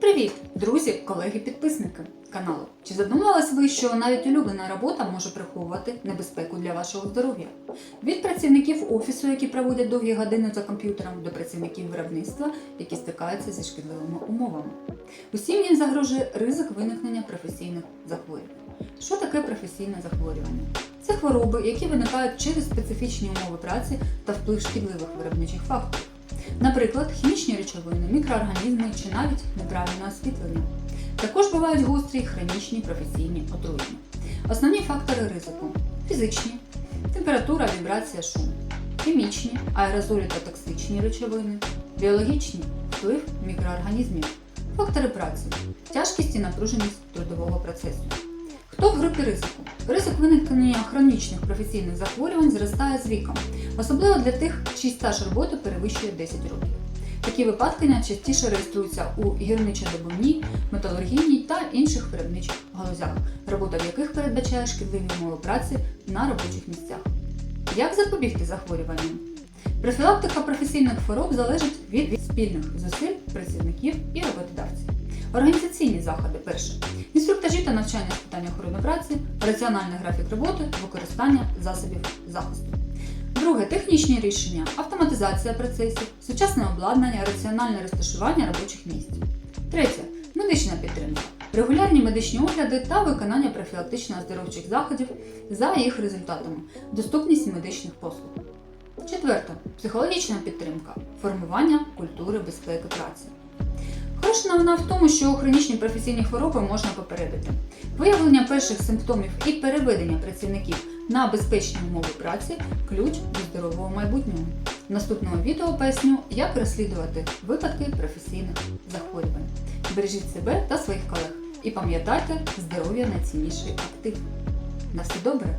Привіт, друзі, колеги, підписники каналу. Чи задумувались ви, що навіть улюблена робота може приховувати небезпеку для вашого здоров'я? Від працівників офісу, які проводять довгі години за комп'ютером, до працівників виробництва, які стикаються зі шкідливими умовами. Усім їм загрожує ризик виникнення професійних захворювань. Що таке професійне захворювання? Це хвороби, які виникають через специфічні умови праці та вплив шкідливих виробничих факторів. Наприклад, хімічні речовини, мікроорганізми чи навіть неправильне освітлення. Також бувають гострі хронічні професійні отруєння. Основні фактори ризику фізичні, температура, вібрація, шум, хімічні, аерозолі та токсичні речовини, біологічні, вплив мікроорганізмів, фактори праці, тяжкість і напруженість трудового процесу. Хто в групі ризику? Ризик виникнення хронічних професійних захворювань зростає з віком, особливо для тих, чий стаж роботи перевищує 10 років. Такі випадки найчастіше реєструються у гірничо-добувній, металургійній та інших виробничих галузях, робота в яких передбачає шкідливі умови праці на робочих місцях. Як запобігти захворюванням? Профілактика професійних хвороб залежить від спільних зусиль працівників і роботодавців. Організаційні заходи перше. Інструктажі та навчання з питань охорони праці, раціональний графік роботи, використання засобів захисту. Друге технічні рішення, автоматизація процесів, сучасне обладнання, раціональне розташування робочих місць. Третє медична підтримка, регулярні медичні огляди та виконання профілактично-оздоровчих заходів за їх результатами, доступність медичних послуг. Четверте психологічна підтримка, формування культури безпеки праці. Хороша новина в тому, що хронічні професійні хвороби можна попередити. Виявлення перших симптомів і переведення працівників на безпечні умови праці ключ до здорового майбутнього. В наступному відео поясню, як розслідувати випадки професійних захворювань. Бережіть себе та своїх колег і пам'ятайте, здоров'я найцінніший актив. На все добре!